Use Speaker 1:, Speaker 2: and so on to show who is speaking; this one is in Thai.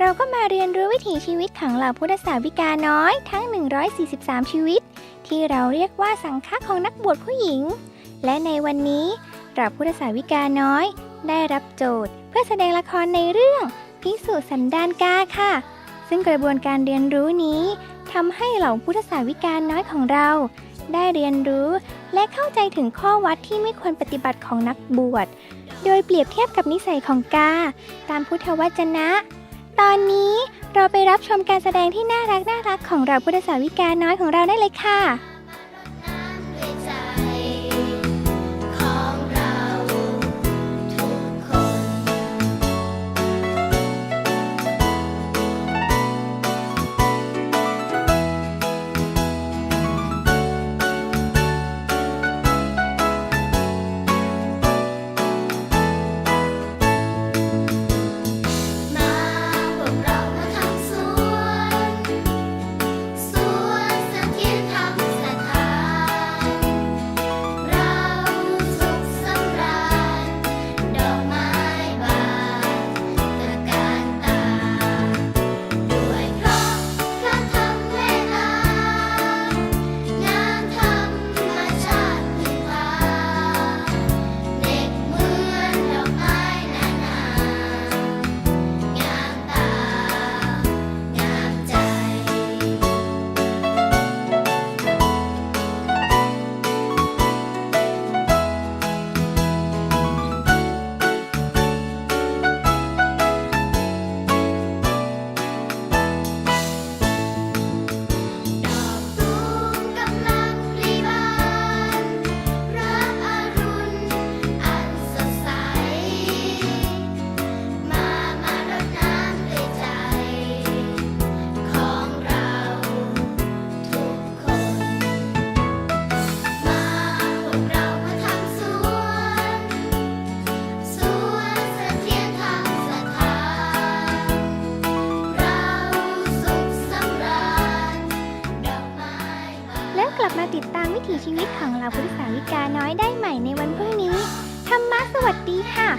Speaker 1: เราก็มาเรียนรู้วิถีชีวิตของเหล่าพุทธศาสนิกาน้อยทั้ง 143 ชีวิต ที่เราเรียกว่าสังฆะของนักบวชผู้หญิง และในวันนี้เหล่าพุทธศาสนิกาน้อย ได้รับโจทย์ เพื่อแสดงละครในเรื่องพิสูจน์สันดานกาค่ะ ซึ่งกระบวนการเรียนรู้นี้ทำให้เหล่าพุทธศาสนิกาน้อยของเรา ได้เรียนรู้และเข้าใจถึงข้อวัดที่ไม่ควรปฏิบัติของนักบวช โดยเปรียบเทียบกับนิสัยของกา ตามพุทธวจนะ ตอนนี้เราไปรับชมการแสดงที่น่ารักน่ารักของเราพุทธศาวิกาน้อยของเราได้เลยค่ะ
Speaker 2: ติดตามวิถีชีวิตของเราพุทธสา
Speaker 1: วิกาน้อยได้ใหม่ในวันพรุ่งนี้ ธรรมะสวัสดีค่ะ